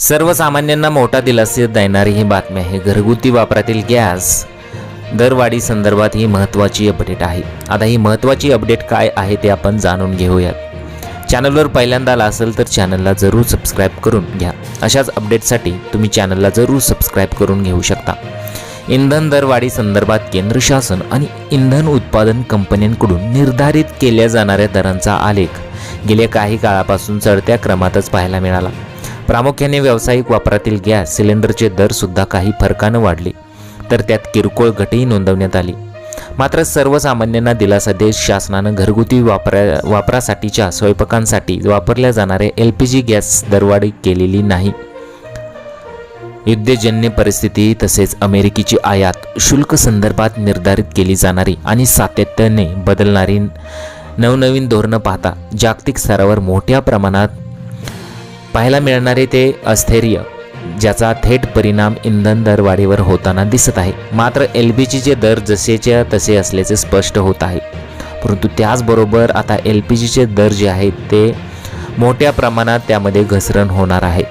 सर्वसामान्यांना मोठा दिलासा देणारी ही बातमी आहे. घरगुती वापरातील गॅस दरवाढी संदर्भात ही महत्त्वाची अपडेट आहे. आता ही महत्त्वाची अपडेट काय आहे ते आपण जाणून घेऊयात. चॅनलवर पहिल्यांदा आला असेल तर चॅनलला जरूर सबस्क्राईब करून घ्या. अशाच अपडेटसाठी तुम्ही चॅनलला जरूर सबस्क्राईब करून घेऊ शकता. इंधन दरवाढी संदर्भात केंद्र शासन आणि इंधन उत्पादन कंपन्यांकडून निर्धारित केल्या जाणाऱ्या दरांचा आलेख गेल्या काही काळापासून चढत्या क्रमातच पाहायला मिळाला. प्रामुख्याने व्यावसायिक वापरातील गॅस सिलेंडरचे दरसुद्धा काही फरकानं वाढले तर त्यात किरकोळ घटही नोंदवण्यात आली. मात्र सर्वसामान्यांना दिलासा देत शासनानं घरगुती वापरा वापरासाठीच्या स्वयंपाकांसाठी वापरल्या जाणाऱ्या एल पी जी गॅस दरवाढी केलेली नाही. युद्धजन्य परिस्थिती तसेच अमेरिकेची आयात शुल्क संदर्भात निर्धारित केली जाणारी आणि सातत्याने बदलणारी नवनवीन धोरणं पाहता जागतिक स्तरावर मोठ्या प्रमाणात पाहायला मिळणारे ते अस्थैर्य ज्याचा थेट परिणाम इंधन दरवाढीवर होताना दिसत आहे. मात्र एल पी जीचे दर जसेच्या तसे असल्याचे स्पष्ट होत आहे. परंतु त्याचबरोबर आता एल पी जीचे दर जे आहेत ते मोठ्या प्रमाणात त्यामध्ये घसरण होणार आहे.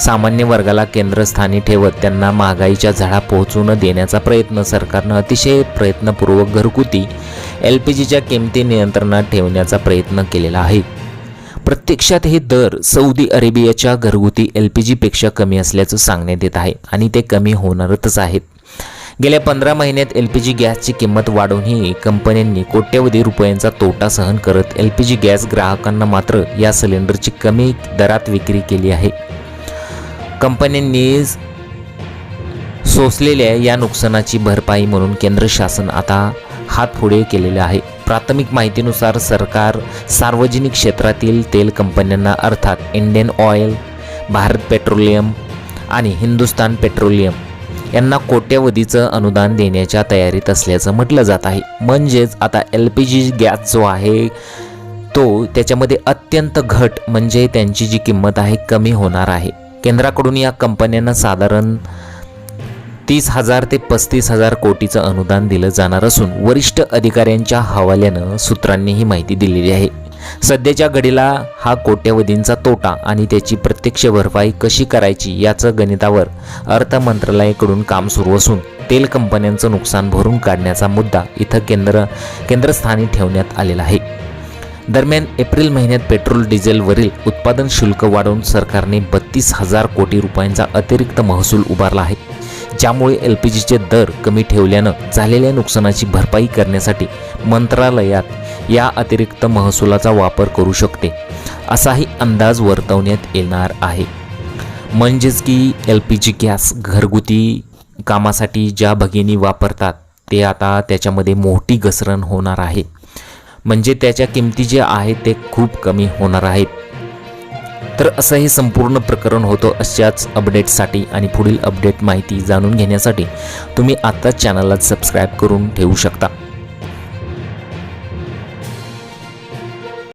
सामान्य वर्गाला केंद्रस्थानी ठेवत त्यांना महागाईच्या झाडा पोहोचू न देण्याचा प्रयत्न सरकारनं अतिशय प्रयत्नपूर्वक घरगुती एल पी जीच्या किमती नियंत्रणात ठेवण्याचा प्रयत्न केलेला आहे. प्रत्यक्षात हे दर सौदी अरेबियाच्या घरगुती एल पी जीपेक्षा कमी असल्याचं सांगण्यात येत आहे आणि ते कमी होणारच आहेत. गेल्या पंधरा महिन्यात एल पी जी गॅसची किंमत वाढवूनही कंपन्यांनी कोट्यवधी रुपयांचा तोटा सहन करत एल पी जी गॅस ग्राहकांना मात्र या सिलेंडरची कमी दरात विक्री केली आहे. कंपन्यांनी सोसलेल्या या नुकसानाची भरपाई म्हणून केंद्र शासन आता हात पुढे केलेले आहे. प्राथमिक माहितीनुसार सरकार सार्वजनिक क्षेत्रातील तेल कंपन्यांना अर्थात इंडियन ऑइल भारत पेट्रोलियम आणि हिंदुस्तान पेट्रोलियम यांना कोट्यवधीचं अनुदान देण्याच्या तयारीत असल्याचं म्हटलं जात आहे. म्हणजेच आता एल पी जी गॅस जो आहे तो त्याच्यामध्ये अत्यंत घट म्हणजे त्यांची जी किंमत आहे कमी होणार आहे. केंद्राकडून या कंपन्यांना साधारण तीस हजार ते पस्तीस हजार कोटीचं अनुदान दिलं जाणार असून वरिष्ठ अधिकाऱ्यांच्या हवाल्यानं सूत्रांनी ही माहिती दिलेली आहे. सध्याच्या घडीला हा कोट्यवधींचा तोटा आणि त्याची प्रत्यक्ष भरपाई कशी करायची याचं गणितावर अर्थ मंत्रालयाकडून काम सुरू असून तेल कंपन्यांचं नुकसान भरून काढण्याचा मुद्दा इथं केंद्र केंद्रस्थानी ठेवण्यात आलेला आहे. दरम्यान एप्रिल महिन्यात पेट्रोल डिझेलवरील उत्पादन शुल्क वाढवून सरकारने बत्तीस हजार कोटी रुपयांचा अतिरिक्त महसूल उभारला आहे. ज्यामुळे एल पी जीचे दर कमी ठेवल्यानं झालेल्या नुकसानाची भरपाई करण्यासाठी मंत्रालयात या अतिरिक्त महसुलाचा वापर करू शकते असाही अंदाज वर्तवण्यात येणार आहे. म्हणजेच की एल पी जी गॅस घरगुती कामासाठी ज्या भगिनी वापरतात ते आता त्याच्यामध्ये मोठी घसरण होणार आहे. म्हणजे त्याच्या किमती जे आहेत ते खूप कमी होणार आहेत. तर असं हे संपूर्ण प्रकरण होतं अशाच अपडेटसाठी आणि पुढील अपडेट माहिती जाणून घेण्यासाठी तुम्ही आत्ताच चॅनलला सबस्क्राईब करून ठेवू शकता.